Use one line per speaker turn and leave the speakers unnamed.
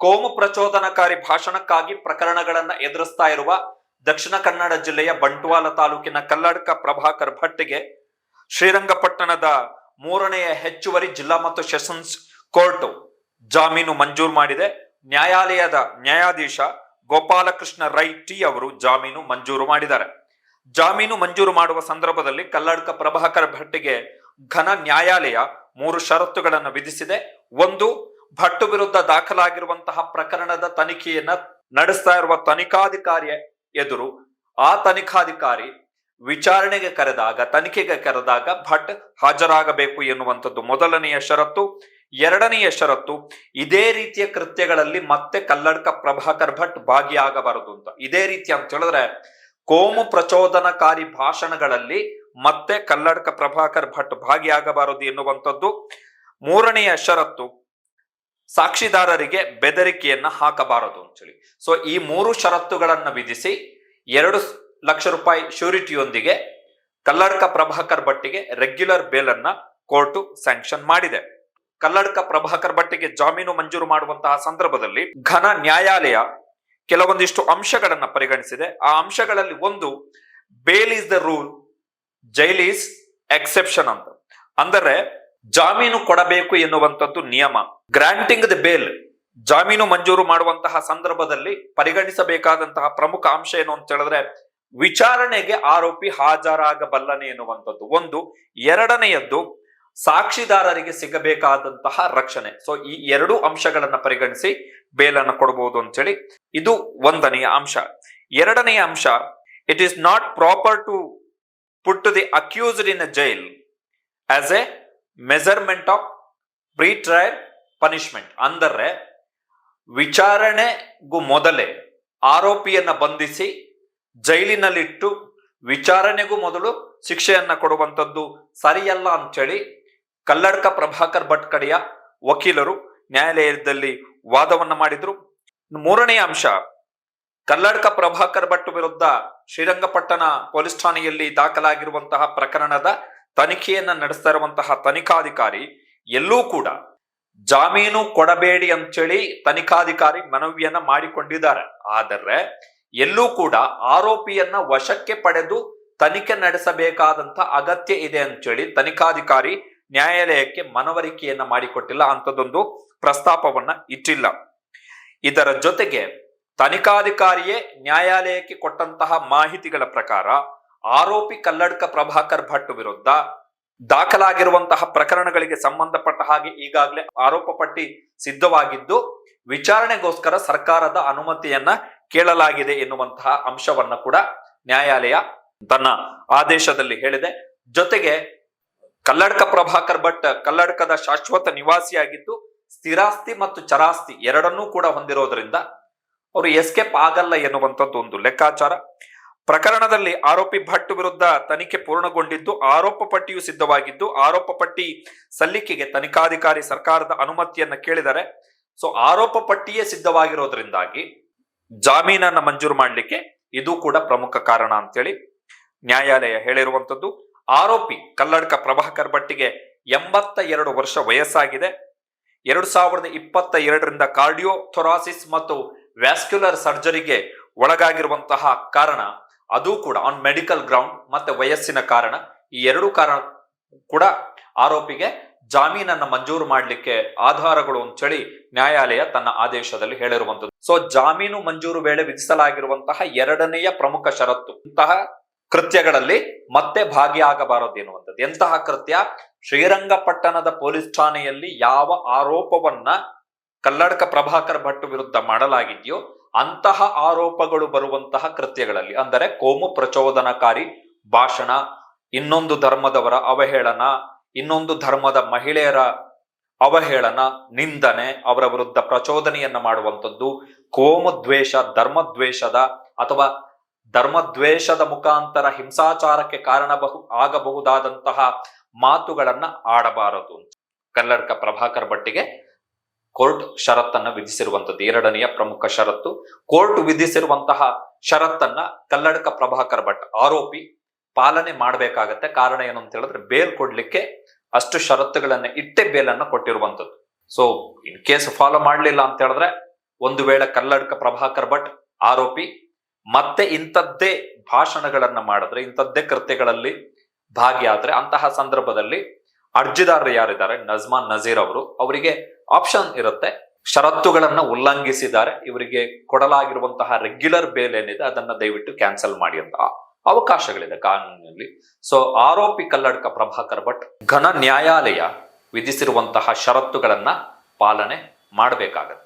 ಕೋಮು ಪ್ರಚೋದನಕಾರಿ ಭಾಷಣಕ್ಕಾಗಿ ಪ್ರಕರಣಗಳನ್ನ ಎದುರಿಸ್ತಾ ಇರುವ ದಕ್ಷಿಣ ಕನ್ನಡ ಜಿಲ್ಲೆಯ ಬಂಟ್ವಾಲ ತಾಲೂಕಿನ ಕಲ್ಲಡ್ಕ ಪ್ರಭಾಕರ್ ಭಟ್ಟಿಗೆ ಶ್ರೀರಂಗಪಟ್ಟಣದ ಮೂರನೆಯ ಹೆಚ್ಚುವರಿ ಜಿಲ್ಲಾ ಮತ್ತು ಸೆಷನ್ಸ್ ಕೋರ್ಟ್ ಜಾಮೀನು ಮಂಜೂರು ಮಾಡಿದೆ. ನ್ಯಾಯಾಲಯದ ನ್ಯಾಯಾಧೀಶ ಗೋಪಾಲಕೃಷ್ಣ ರೈ ಟಿ ಅವರು ಜಾಮೀನು ಮಂಜೂರು ಮಾಡಿದ್ದಾರೆ. ಜಾಮೀನು ಮಂಜೂರು ಮಾಡುವ ಸಂದರ್ಭದಲ್ಲಿ ಕಲ್ಲಡ್ಕ ಪ್ರಭಾಕರ್ ಭಟ್ಟಿಗೆ ಘನ ನ್ಯಾಯಾಲಯ ಮೂರು ಷರತ್ತುಗಳನ್ನು ವಿಧಿಸಿದೆ. ಒಂದು ಭಟ್ ವಿರುದ್ಧ ದಾಖಲಾಗಿರುವಂತಹ ಪ್ರಕರಣದ ತನಿಖೆಯನ್ನ ನಡೆಸ್ತಾ ಇರುವ ತನಿಖಾಧಿಕಾರಿಯ ಎದುರು ಆ ತನಿಖಾಧಿಕಾರಿ ವಿಚಾರಣೆಗೆ ಕರೆದಾಗ, ತನಿಖೆಗೆ ಕರೆದಾಗ ಭಟ್ ಹಾಜರಾಗಬೇಕು ಎನ್ನುವಂಥದ್ದು ಮೊದಲನೆಯ ಷರತ್ತು. ಎರಡನೆಯ ಷರತ್ತು, ಇದೇ ರೀತಿಯ ಕೃತ್ಯಗಳಲ್ಲಿ ಮತ್ತೆ ಕಲ್ಲಡ್ಕ ಪ್ರಭಾಕರ್ ಭಟ್ ಭಾಗಿಯಾಗಬಾರದು ಅಂತ. ಇದೇ ರೀತಿ ಅಂತ ಹೇಳಿದ್ರೆ, ಕೋಮು ಪ್ರಚೋದನಕಾರಿ ಭಾಷಣಗಳಲ್ಲಿ ಮತ್ತೆ ಕಲ್ಲಡ್ಕ ಪ್ರಭಾಕರ್ ಭಟ್ ಭಾಗಿಯಾಗಬಾರದು ಎನ್ನುವಂಥದ್ದು. ಮೂರನೆಯ ಷರತ್ತು ಸಾಕ್ಷಿದಾರರಿಗೆ ಬೆದರಿಕೆಯನ್ನ ಹಾಕಬಾರದು ಅಂತೇಳಿ ಸೊ ಈ ಮೂರು ಷರತ್ತುಗಳನ್ನು ವಿಧಿಸಿ ಎರಡು ಲಕ್ಷ ರೂಪಾಯಿ ಶ್ಯೂರಿಟಿಯೊಂದಿಗೆ ಕಲ್ಲಡ್ಕ ಪ್ರಭಾಕರ್ ಭಟ್ಟಿಗೆ ರೆಗ್ಯುಲರ್ ಬೇಲ್ ಅನ್ನ ಕೋರ್ಟು ಸ್ಯಾಂಕ್ಷನ್ ಮಾಡಿದೆ. ಕಲ್ಲಡ್ಕ ಪ್ರಭಾಕರ್ ಭಟ್ಟಿಗೆ ಜಾಮೀನು ಮಂಜೂರು ಮಾಡುವಂತಹ ಸಂದರ್ಭದಲ್ಲಿ ಘನ ನ್ಯಾಯಾಲಯ ಕೆಲವೊಂದಿಷ್ಟು ಅಂಶಗಳನ್ನ ಪರಿಗಣಿಸಿದೆ. ಆ ಅಂಶಗಳಲ್ಲಿ ಒಂದು bail is the rule jail is exception ಅಂತ. ಅಂದರೆ ಜಾಮೀನು ಕೊಡಬೇಕು ಎನ್ನುವಂಥದ್ದು ನಿಯಮ. ಗ್ರಾಂಟಿಂಗ್ ದ ಬೇಲ್ ಜಾಮೀನು ಮಂಜೂರು ಮಾಡುವಂತಹ ಸಂದರ್ಭದಲ್ಲಿ ಪರಿಗಣಿಸಬೇಕಾದಂತಹ ಪ್ರಮುಖ ಅಂಶ ಏನು ಅಂತ ಹೇಳಿದ್ರೆ, ವಿಚಾರಣೆಗೆ ಆರೋಪಿ ಹಾಜರಾಗಬಲ್ಲನೆ ಎನ್ನುವಂಥದ್ದು. ಒಂದು. ಎರಡನೆಯದ್ದು, ಸಾಕ್ಷಿದಾರರಿಗೆ ಸಿಗಬೇಕಾದಂತಹ ರಕ್ಷಣೆ. ಸೊ ಈ ಎರಡು ಅಂಶಗಳನ್ನ ಪರಿಗಣಿಸಿ ಬೇಲನ್ನು ಕೊಡಬಹುದು ಅಂತೇಳಿ ಇದು ಒಂದನೆಯ ಅಂಶ. ಎರಡನೆಯ ಅಂಶ it is not proper to put the accused in a jail as a measurement of pre trial punishment ಅಂದರೆ ವಿಚಾರಣೆಗೂ ಮೊದಲೇ ಆರೋಪಿಯನ್ನು ಬಂಧಿಸಿ ಜೈಲಿನಲ್ಲಿಟ್ಟು ವಿಚಾರಣೆಗೂ ಮೊದಲು ಶಿಕ್ಷೆಯನ್ನು ಕೊಡುವಂಥದ್ದು ಸರಿಯಲ್ಲ ಅಂತೇಳಿ ಕಲ್ಲಡ್ಕ ಪ್ರಭಾಕರ್ ಭಟ್ ಕಡೆಯ ವಕೀಲರು ನ್ಯಾಯಾಲಯದಲ್ಲಿ ವಾದವನ್ನು ಮಾಡಿದ್ರು. ಮೂರನೇ ಅಂಶ, ಕಲ್ಲಡ್ಕ ಪ್ರಭಾಕರ್ ಭಟ್ ವಿರುದ್ಧ ಶ್ರೀರಂಗಪಟ್ಟಣ ಪೊಲೀಸ್ ಠಾಣೆಯಲ್ಲಿ ದಾಖಲಾಗಿರುವಂತಹ ಪ್ರಕರಣದ ತನಿಖೆಯನ್ನ ನಡೆಸ್ತಾ ಇರುವಂತಹ ತನಿಖಾಧಿಕಾರಿ ಎಲ್ಲೂ ಕೂಡ ಜಾಮೀನು ಕೊಡಬೇಡಿ ಅಂತೇಳಿ ತನಿಖಾಧಿಕಾರಿ ಮನವಿಯನ್ನ ಮಾಡಿಕೊಂಡಿದ್ದಾರೆ. ಆದರೆ ಎಲ್ಲೂ ಕೂಡ ಆರೋಪಿಯನ್ನ ವಶಕ್ಕೆ ಪಡೆದು ತನಿಖೆ ನಡೆಸಬೇಕಾದಂತ ಅಗತ್ಯ ಇದೆ ಅಂತೇಳಿ ತನಿಖಾಧಿಕಾರಿ ನ್ಯಾಯಾಲಯಕ್ಕೆ ಮನವರಿಕೆಯನ್ನ ಮಾಡಿಕೊಟ್ಟಿಲ್ಲ. ಅಂತದೊಂದು ಪ್ರಸ್ತಾಪವನ್ನ ಇಟ್ಟಿಲ್ಲ. ಇದರ ಜೊತೆಗೆ ತನಿಖಾಧಿಕಾರಿಯೇ ನ್ಯಾಯಾಲಯಕ್ಕೆ ಕೊಟ್ಟಂತಹ ಮಾಹಿತಿಗಳ ಪ್ರಕಾರ ಆರೋಪಿ ಕಲ್ಲಡ್ಕ ಪ್ರಭಾಕರ್ ಭಟ್ ವಿರುದ್ಧ ದಾಖಲಾಗಿರುವಂತಹ ಪ್ರಕರಣಗಳಿಗೆ ಸಂಬಂಧಪಟ್ಟ ಹಾಗೆ ಈಗಾಗಲೇ ಆರೋಪ ಪಟ್ಟಿ ಸಿದ್ಧವಾಗಿದ್ದು, ವಿಚಾರಣೆಗೋಸ್ಕರ ಸರ್ಕಾರದ ಅನುಮತಿಯನ್ನ ಕೇಳಲಾಗಿದೆ ಎನ್ನುವಂತಹ ಅಂಶವನ್ನ ಕೂಡ ನ್ಯಾಯಾಲಯ ತನ್ನ ಆದೇಶದಲ್ಲಿ ಹೇಳಿದೆ. ಜೊತೆಗೆ ಕಲ್ಲಡ್ಕ ಪ್ರಭಾಕರ್ ಭಟ್ ಕಲ್ಲಡ್ಕದ ಶಾಶ್ವತ ನಿವಾಸಿಯಾಗಿದ್ದು, ಸ್ಥಿರಾಸ್ತಿ ಮತ್ತು ಚರಾಸ್ತಿ ಎರಡನ್ನೂ ಕೂಡ ಹೊಂದಿರೋದ್ರಿಂದ, ಅವರು ಎಸ್ಕೇಪ್ ಆಗಲ್ಲ ಎನ್ನುವಂಥದ್ದು ಒಂದು ಲೆಕ್ಕಾಚಾರ. ಪ್ರಕರಣದಲ್ಲಿ ಆರೋಪಿ ಭಟ್ ವಿರುದ್ಧ ತನಿಖೆ ಪೂರ್ಣಗೊಂಡಿದ್ದು ಆರೋಪ ಪಟ್ಟಿಯು ಸಿದ್ಧವಾಗಿದ್ದು ಆರೋಪ ಪಟ್ಟಿ ಸಲ್ಲಿಕೆಗೆ ತನಿಖಾಧಿಕಾರಿ ಸರ್ಕಾರದ ಅನುಮತಿಯನ್ನ ಕೇಳಿದರೆ, ಸೊ ಆರೋಪ ಪಟ್ಟಿಯೇ ಸಿದ್ಧವಾಗಿರೋದ್ರಿಂದಾಗಿ ಜಾಮೀನನ್ನ ಮಂಜೂರು ಮಾಡಲಿಕ್ಕೆ ಇದು ಕೂಡ ಪ್ರಮುಖ ಕಾರಣ ಅಂತೇಳಿ ನ್ಯಾಯಾಲಯ ಹೇಳಿರುವಂತದ್ದು ಆರೋಪಿ ಕಲ್ಲಡ್ಕ ಪ್ರಭಾಕರ್ ಭಟ್ಟಿಗೆ ಎಂಬತ್ತ ಎರಡು ವರ್ಷ ವಯಸ್ಸಾಗಿದೆ. ಎರಡು ಸಾವಿರದ ಇಪ್ಪತ್ತ ಎರಡರಿಂದ ಕಾರ್ಡಿಯೋಥೊರಾಸಿಸ್ ಮತ್ತು ವ್ಯಾಸ್ಕ್ಯುಲರ್ ಸರ್ಜರಿಗೆ ಒಳಗಾಗಿರುವಂತಹ ಕಾರಣ ಅದು ಕೂಡ ಆನ್ ಮೆಡಿಕಲ್ ಗ್ರೌಂಡ್ ಮತ್ತೆ ವಯಸ್ಸಿನ ಕಾರಣ ಈ ಎರಡು ಕಾರಣ ಕೂಡ ಆರೋಪಿಗೆ ಜಾಮೀನನ್ನ ಮಂಜೂರು ಮಾಡಲಿಕ್ಕೆ ಆಧಾರಗಳು ಅಂತೇಳಿ ನ್ಯಾಯಾಲಯ ತನ್ನ ಆದೇಶದಲ್ಲಿ ಹೇಳಿರುವಂತದ್ದು ಸೊ ಜಾಮೀನು ಮಂಜೂರು ವೇಳೆ ವಿಧಿಸಲಾಗಿರುವಂತಹ ಎರಡನೆಯ ಪ್ರಮುಖ ಷರತ್ತು. ಇಂತಹ ಕೃತ್ಯಗಳಲ್ಲಿ ಮತ್ತೆ ಭಾಗಿಯಾಗಬಾರದು ಎನ್ನುವಂಥದ್ದು. ಎಂತಹ ಕೃತ್ಯ? ಶ್ರೀರಂಗಪಟ್ಟಣದ ಪೊಲೀಸ್ ಠಾಣೆಯಲ್ಲಿ ಯಾವ ಆರೋಪವನ್ನ ಕಲ್ಲಡ್ಕ ಪ್ರಭಾಕರ್ ಭಟ್ ವಿರುದ್ಧ ಮಾಡಲಾಗಿದೆಯೋ ಅಂತಹ ಆರೋಪಗಳು ಬರುವಂತಹ ಕೃತ್ಯಗಳಲ್ಲಿ, ಅಂದರೆ ಕೋಮು ಪ್ರಚೋದನಕಾರಿ ಭಾಷಣ, ಇನ್ನೊಂದು ಧರ್ಮದವರ ಅವಹೇಳನ, ಇನ್ನೊಂದು ಧರ್ಮದ ಮಹಿಳೆಯರ ಅವಹೇಳನ, ನಿಂದನೆ, ಅವರ ವಿರುದ್ಧ ಪ್ರಚೋದನೆಯನ್ನು ಮಾಡುವಂಥದ್ದು, ಕೋಮು ದ್ವೇಷ ಧರ್ಮದ್ವೇಷದ ಅಥವಾ ಧರ್ಮದ್ವೇಷದ ಮುಖಾಂತರ ಹಿಂಸಾಚಾರಕ್ಕೆ ಕಾರಣಬಹು, ಆಗಬಹುದಾದಂತಹ ಮಾತುಗಳನ್ನ ಆಡಬಾರದು ಕನ್ನಡಕ ಪ್ರಭಾಕರ್ ಭಟ್ಟಿಗೆ ಕೋರ್ಟ್ ಷರತ್ತನ್ನ ವಿಧಿಸಿರುವಂಥದ್ದು. ಎರಡನೆಯ ಪ್ರಮುಖ ಷರತ್ತು, ಕೋರ್ಟ್ ವಿಧಿಸಿರುವಂತಹ ಷರತ್ತನ್ನ ಕಲ್ಲಡಕ ಪ್ರಭಾಕರ್ ಭಟ್ ಆರೋಪಿ ಪಾಲನೆ ಮಾಡಬೇಕಾಗತ್ತೆ. ಕಾರಣ ಏನು ಅಂತ ಹೇಳಿದ್ರೆ ಬೇಲ್ ಕೊಡ್ಲಿಕ್ಕೆ ಅಷ್ಟು ಷರತ್ತುಗಳನ್ನ ಇಟ್ಟೆ ಬೇಲನ್ನ ಕೊಟ್ಟಿರುವಂತದ್ದು ಸೊ ಇನ್ ಕೇಸ್ ಫಾಲೋ ಮಾಡ್ಲಿಲ್ಲ ಅಂತ ಹೇಳಿದ್ರೆ ಒಂದು ವೇಳೆ ಕಲ್ಲಡ್ಕ ಪ್ರಭಾಕರ್ ಭಟ್ ಆರೋಪಿ ಮತ್ತೆ ಇಂಥದ್ದೇ ಭಾಷಣಗಳನ್ನ ಮಾಡಿದ್ರೆ, ಇಂಥದ್ದೇ ಕೃತ್ಯಗಳಲ್ಲಿ ಭಾಗಿಯಾದ್ರೆ ಅಂತಹ ಸಂದರ್ಭದಲ್ಲಿ ಅರ್ಜಿದಾರರು ಯಾರಿದ್ದಾರೆ? ನಜ್ಮಾನ್ ನಜೀರ್ ಅವರು. ಅವರಿಗೆ ಆಪ್ಷನ್ ಇರುತ್ತೆ. ಷರತ್ತುಗಳನ್ನ ಉಲ್ಲಂಘಿಸಿದ್ದಾರೆ. ಇವರಿಗೆ ಕೊಡಲಾಗಿರುವಂತಹ ರೆಗ್ಯುಲರ್ ಬೇಲ್ ಏನಿದೆ, ಅದನ್ನ ದಯವಿಟ್ಟು ಕ್ಯಾನ್ಸಲ್ ಮಾಡಿ ಅಂತ ಅವಕಾಶಗಳಿದೆ ಕಾನೂನಿನಲ್ಲಿ. ಸೊ ಆರೋಪಿ ಕಲ್ಲಡ್ಕ ಪ್ರಭಾಕರ್ ಭಟ್ ಘನ ನ್ಯಾಯಾಲಯ ವಿಧಿಸಿರುವಂತಹ ಷರತ್ತುಗಳನ್ನ ಪಾಲನೆ ಮಾಡಬೇಕಾಗತ್ತೆ.